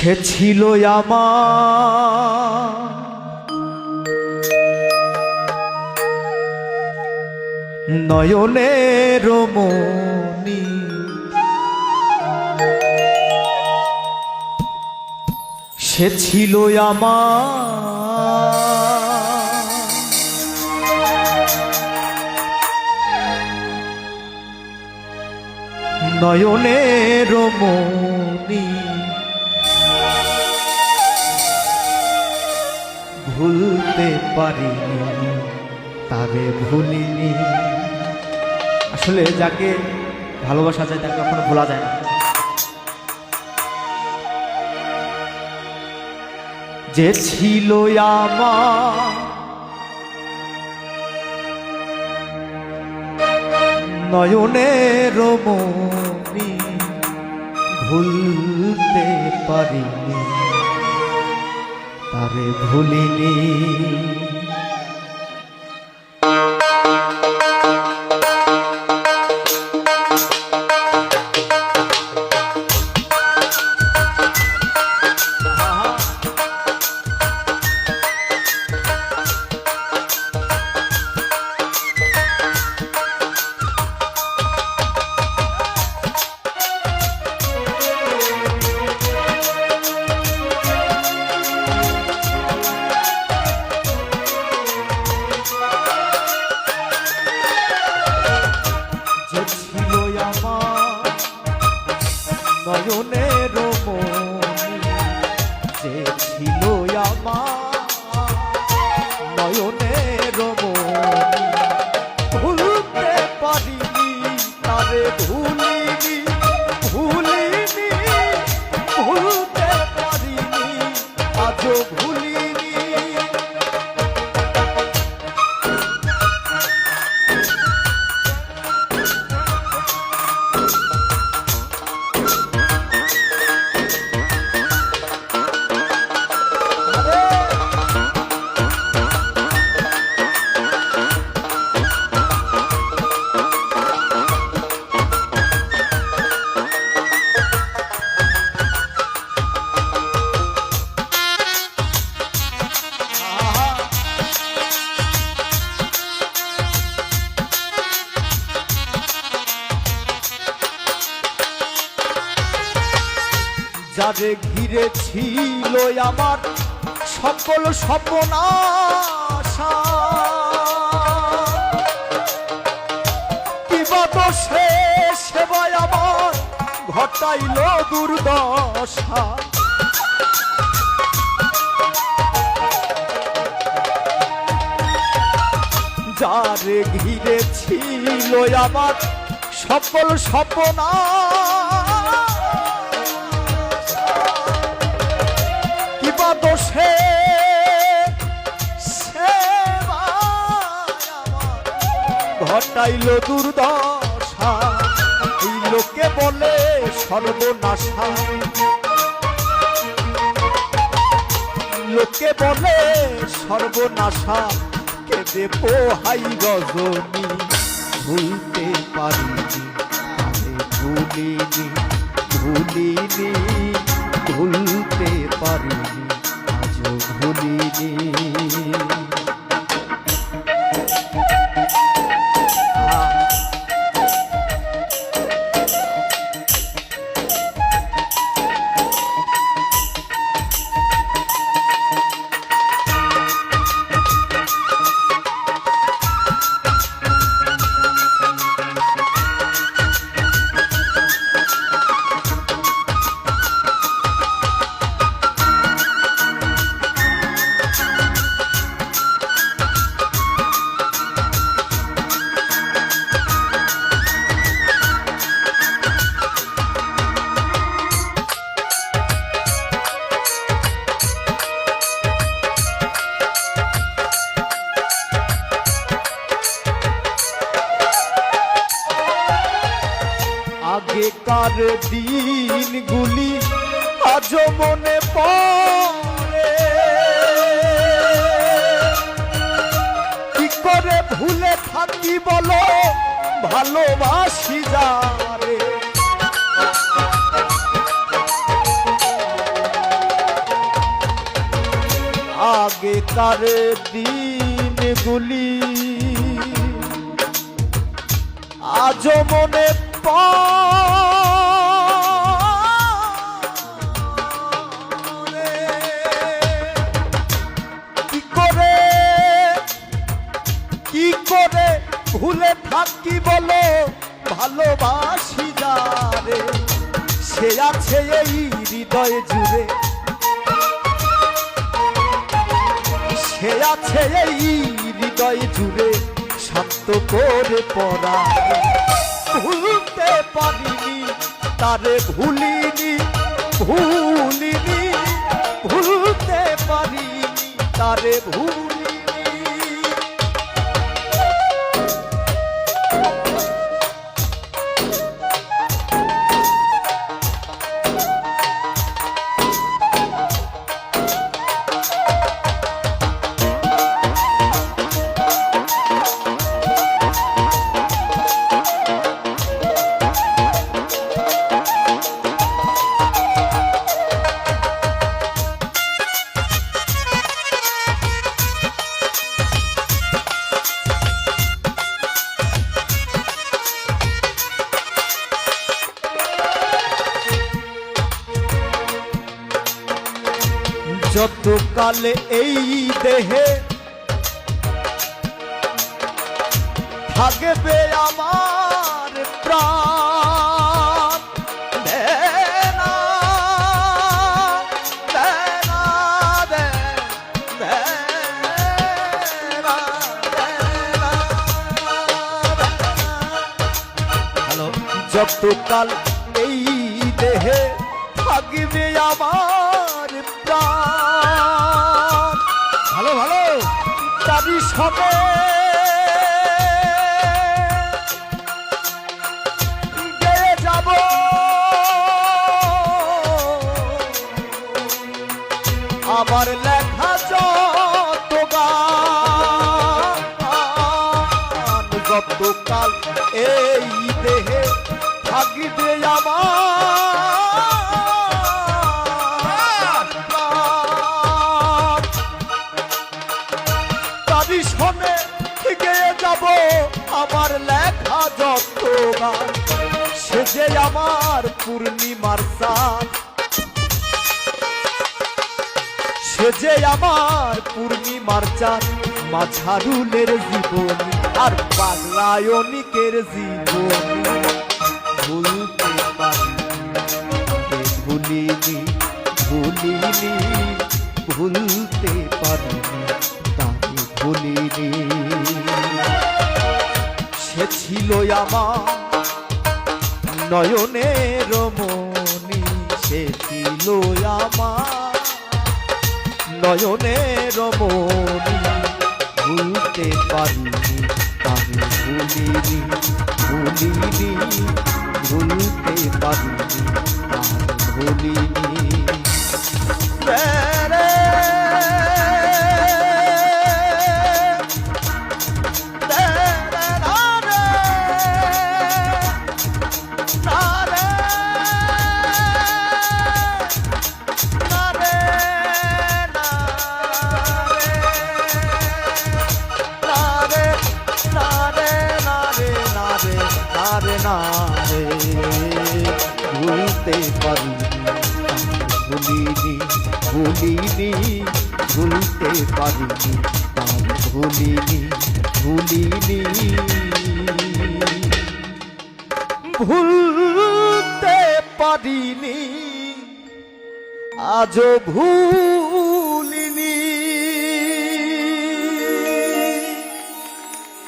সে ছিল নয়নের মনি সে ছিল আমার। নয়নের মনি ভুলতে পারিনি, তারে ভুলিনি। আসলে যাকে ভালোবাসা যায়, তাকে কখনো ভোলা যায় না। যে ছিল আমার নয়নের মনি, ভুলতে পারিনি। তারে ভুলিনি। যারে ঘিরে ছিল আমার সকল স্বপ্নাশা কিবা তো সে সেবায় আমার ঘটাইল দুর্দশা। যারে ঘিরে ছিল আমার সকল স্বপ্না ঘটাইল দুর্দশা। এই লোকে বলে সর্বনাশা। লোকে বলে সর্বনাশা। কেঁদে পোহাই রজনী। ভুলতে পারিনি তারে ভুলিনি ভুলিনি, ভুলতে পারিনি, আজও ভুলিনি। আগেকার দিনগুলি আজ মনে পড়ে। কি করে ভুলে থাকি বলো? ভালোবাসি যারে। আগেকার দিনগুলি আজও মনে কি করে কি করে ভুলে থাকি বলো, ভালোবাসি যারে সে আছে এই হৃদয় জুড়ে। সে আছে এই হৃদয় জুড়ে শান্ত করে পড়া। ভুলতে পারিনি তারে ভুলিনি ভুলিনি ভুলতে পারিনি তারে ভুলিনি। যত কালে এই দেহে থাকবে আমার প্রাণ হ্যালো যতকাল এই দেহে থাকবে আমার সবে যাব। আমার লেখা যত গান যতকাল এই দেহে থাকিবে আমার। আমার লেখা যত সে যে আমার পূর্ণিমার চাঁদ। সে যে আমার পূর্ণিমার চাঁদ, মাঝারুলের জীবন আর পাগলায়নিকের জীবনী। আমার নয়নের মনি সে ছিল আমার। নয়নের মনি ভুলতে পারিনি, আমি ভুলিনি ভুলিনি, ভুলতে পারিনি, আমি ভুলিনি। না রে ভুলতে পারিনি ভুলিনি ভুলিনি, ভুলতে পারিনি তার ভুলিনি ভুলিনি। ভুলতে পারিনি। আজও ভুল